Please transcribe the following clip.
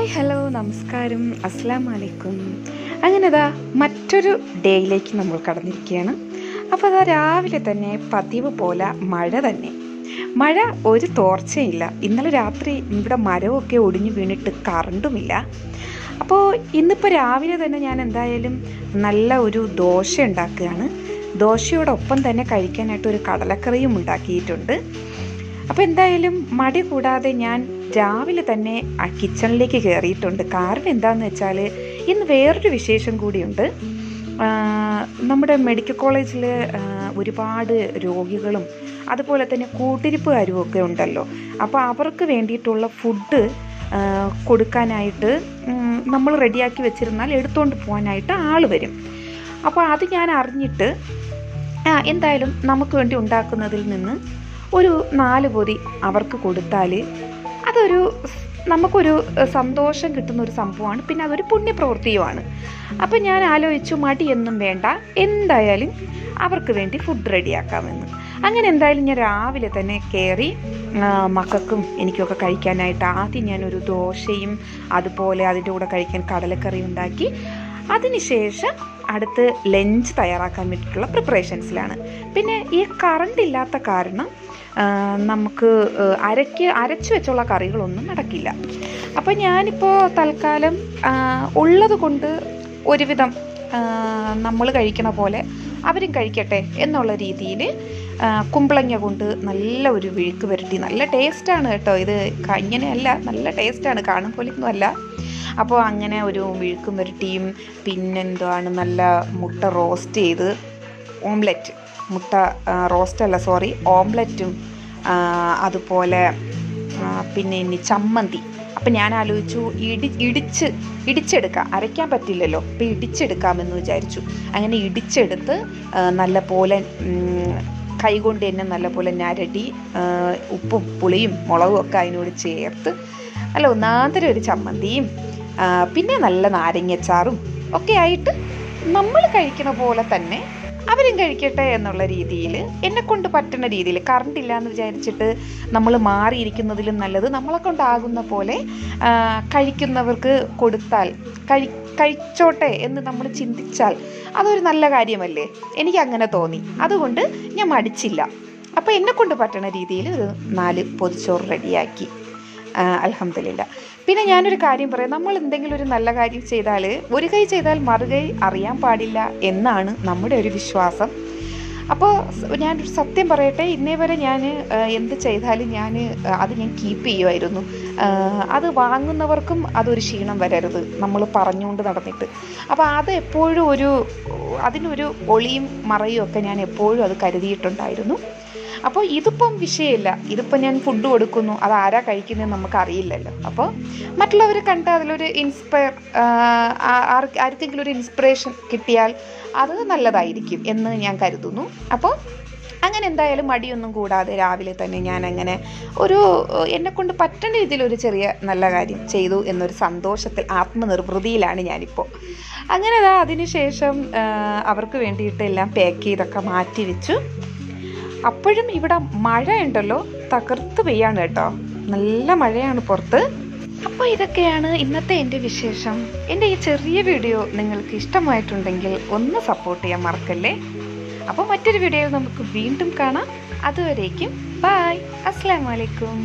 Hi hello നമസ്കാരം. അസ്സാം വലൈക്കും അങ്ങനെതാ മറ്റൊരു ഡേയിലേക്ക് നമ്മൾ കടന്നിരിക്കുകയാണ്. അപ്പോൾ അതാ രാവിലെ തന്നെ പതിവ് പോലെ മഴ തന്നെ. മഴ ഒരു തോർച്ചയില്ല. ഇന്നലെ രാത്രി ഇവിടെ മരമൊക്കെ ഒടിഞ്ഞു വീണിട്ട് കറണ്ടുമില്ല. അപ്പോൾ ഇന്നിപ്പോൾ രാവിലെ തന്നെ ഞാൻ എന്തായാലും നല്ല ഒരു ദോശ ഉണ്ടാക്കുകയാണ്. ദോശയോടൊപ്പം തന്നെ കഴിക്കാനായിട്ട് ഒരു കടലക്കറിയും ഉണ്ടാക്കിയിട്ടുണ്ട്. അപ്പോൾ എന്തായാലും മടി കൂടാതെ ഞാൻ രാവിലെ തന്നെ ആ കിച്ചണിലേക്ക് കയറിയിട്ടുണ്ട് കാരണം എന്താണെന്ന് വെച്ചാൽ ഇന്ന് വേറൊരു വിശേഷം കൂടിയുണ്ട്. നമ്മുടെ മെഡിക്കൽ കോളേജിൽ ഒരുപാട് രോഗികളും അതുപോലെ തന്നെ കൂട്ടിരിപ്പുകാരും ഒക്കെ ഉണ്ടല്ലോ. അപ്പോൾ അവർക്ക് വേണ്ടിയിട്ടുള്ള ഫുഡ് കൊടുക്കാനായിട്ട് നമ്മൾ റെഡിയാക്കി വെച്ചിരുന്നാൽ എടുത്തുകൊണ്ട് പോകാനായിട്ട് ആൾ വരും. അപ്പോൾ അത് ഞാൻ അറിഞ്ഞിട്ട് എന്തായാലും നമുക്ക് വേണ്ടി ഉണ്ടാക്കുന്നതിൽ നിന്ന് ഒരു നാല് പൊതി അവർക്ക് കൊടുത്താൽ അതൊരു നമുക്കൊരു സന്തോഷം കിട്ടുന്ന ഒരു സംഭവമാണ്. പിന്നെ അതൊരു പുണ്യപ്രവൃത്തിയുമാണ്. അപ്പം ഞാൻ ആലോചിച്ചു മടിയൊന്നും വേണ്ട. എന്തായാലും അവർക്ക് വേണ്ടി ഫുഡ് റെഡിയാക്കാമെന്ന് അങ്ങനെ എന്തായാലും ഞാൻ രാവിലെ തന്നെ കയറി മക്കൾക്കും എനിക്കൊക്കെ കഴിക്കാനായിട്ട് ആദ്യം ഞാനൊരു ദോശയും അതുപോലെ അതിന്റെ കൂടെ കഴിക്കാൻ കടലക്കറി ഉണ്ടാക്കി. അതിനുശേഷം അടുത്ത് ലഞ്ച് തയ്യാറാക്കാൻ വേണ്ടിയിട്ടുള്ള പ്രിപ്പറേഷൻസിലാണ് പിന്നെ ഈ കറണ്ട് ഇല്ലാത്ത കാരണം നമുക്ക് അരയ്ക്ക് അരച്ചു വെച്ചുള്ള കറികളൊന്നും നടക്കില്ല. അപ്പോൾ ഞാനിപ്പോൾ തൽക്കാലം ഉള്ളത് കൊണ്ട് ഒരുവിധം നമ്മൾ കഴിക്കണ പോലെ അവരും കഴിക്കട്ടെ എന്നുള്ള രീതിയിൽ കുമ്പളങ്ങ കൊണ്ട് നല്ല ഒരു വിഴുക്ക് പുരട്ടി നല്ല ടേസ്റ്റാണ് കേട്ടോ ഇത്. ഇങ്ങനെയല്ല നല്ല ടേസ്റ്റാണ്. കാണും പോലെയൊന്നും അല്ല അപ്പോൾ അങ്ങനെ ഒരു വിഴുക്കും പുരട്ടിയും പിന്നെന്താണ് നല്ല മുട്ട റോസ്റ്റ് ചെയ്ത് ഓംലെറ്റ്. മുട്ട റോസ്റ്റ് അല്ല സോറി ഓംലെറ്റും അതുപോലെ പിന്നെ ഇനി ചമ്മന്തി. അപ്പം ഞാൻ ആലോചിച്ചു ഇടി ഇടിച്ച് ഇടിച്ചെടുക്കാം. അരയ്ക്കാൻ പറ്റില്ലല്ലോ. അപ്പം ഇടിച്ചെടുക്കാമെന്ന് വിചാരിച്ചു. അങ്ങനെ ഇടിച്ചെടുത്ത് നല്ലപോലെ നല്ല പോലെ കൈകൊണ്ട് തന്നെ നല്ലപോലെ ഞരടി ഉപ്പും പുളിയും മുളകും ഒക്കെ അതിനോട് ചേർത്ത് നല്ല ഒന്നാന്തര ഒരു ചമ്മന്തിയും പിന്നെ നല്ല നാരങ്ങച്ചാറും ഒക്കെ ആയിട്ട് നമ്മൾ കഴിക്കണ പോലെ തന്നെ അവരും കഴിക്കട്ടെ എന്നുള്ള രീതിയിൽ എന്നെ കൊണ്ട് പറ്റുന്ന രീതിയിൽ കറണ്ട് ഇല്ല എന്ന് വിചാരിച്ചിട്ട് നമ്മൾ മാറിയിരിക്കുന്നതിലും നല്ലത് നമ്മളെ കൊണ്ടാകുന്ന പോലെ കഴിക്കുന്നവർക്ക് കൊടുത്താൽ കഴി കഴിച്ചോട്ടെ എന്ന് നമ്മൾ ചിന്തിച്ചാൽ അതൊരു നല്ല കാര്യമല്ലേ? എനിക്ക് അങ്ങനെ തോന്നി. അതുകൊണ്ട് ഞാൻ മടിച്ചില്ല. അപ്പോൾ എന്നെ കൊണ്ട് പറ്റുന്ന രീതിയിൽ ഒരു നാല് പൊതിച്ചോറ് റെഡിയാക്കി അലഹമില്ല പിന്നെ ഞാനൊരു കാര്യം പറയാം. നമ്മൾ എന്തെങ്കിലും ഒരു നല്ല കാര്യം ചെയ്താൽ ഒരു കൈ ചെയ്താൽ മറുകൈ അറിയാൻ പാടില്ല എന്നാണ് നമ്മുടെ ഒരു വിശ്വാസം. അപ്പോൾ ഞാനൊരു സത്യം പറയട്ടെ. ഇന്നേ വരെ ഞാൻ എന്ത് ചെയ്താലും ഞാൻ അത് ഞാൻ കീപ്പ് ചെയ്യുമായിരുന്നു അത് വാങ്ങുന്നവർക്കും അതൊരു ക്ഷീണം വരരുത്. നമ്മൾ പറഞ്ഞുകൊണ്ട് നടന്നിട്ട്. അപ്പോൾ അത് എപ്പോഴും ഒരു അതിനൊരു ഒളിയും മറയും ഒക്കെ ഞാൻ എപ്പോഴും അത് കരുതിയിട്ടുണ്ടായിരുന്നു. അപ്പോൾ ഇതിപ്പം വിഷയമില്ല. ഇതിപ്പം ഞാൻ ഫുഡ് കൊടുക്കുന്നു. അത് ആരാ കഴിക്കുന്നത് നമുക്ക് അറിയില്ലല്ലോ അപ്പോൾ മറ്റുള്ളവർ കണ്ട് അതിലൊരു ഇൻസ്പയർ ആർക്കെങ്കിലും ഒരു ഇൻസ്പിറേഷൻ കിട്ടിയാൽ അത് നല്ലതായിരിക്കും എന്ന് ഞാൻ കരുതുന്നു. അപ്പോൾ അങ്ങനെ എന്തായാലും മടിയൊന്നും കൂടാതെ രാവിലെ തന്നെ ഞാൻ അങ്ങനെ ഒരു എന്നെക്കൊണ്ട് പറ്റുന്ന രീതിയിൽ ഒരു ചെറിയ നല്ല കാര്യം ചെയ്തു എന്നൊരു സന്തോഷത്തിൽ ആത്മനിർവൃതിയിലാണ് ഞാനിപ്പോൾ. അങ്ങനെ അതിനുശേഷം അവർക്ക് വേണ്ടിയിട്ട് എല്ലാം പാക്ക് ചെയ്തൊക്കെ മാറ്റി വെച്ചു. അപ്പോഴും ഇവിടെ മഴ ഉണ്ടല്ലോ തകർത്ത് പെയ്യാണ് കേട്ടോ. നല്ല മഴയാണ് പുറത്ത്. അപ്പോൾ ഇതൊക്കെയാണ് ഇന്നത്തെ എന്റെ വിശേഷം. എന്റെ ഈ ചെറിയ വീഡിയോ നിങ്ങൾക്ക് ഇഷ്ടമായിട്ടുണ്ടെങ്കിൽ ഒന്ന് സപ്പോർട്ട് ചെയ്യാൻ മറക്കല്ലേ? അപ്പോൾ മറ്റൊരു വീഡിയോയിൽ നമുക്ക് വീണ്ടും കാണാം. അതുവരേക്കും ബായ് അസ്സാം വലൈക്കും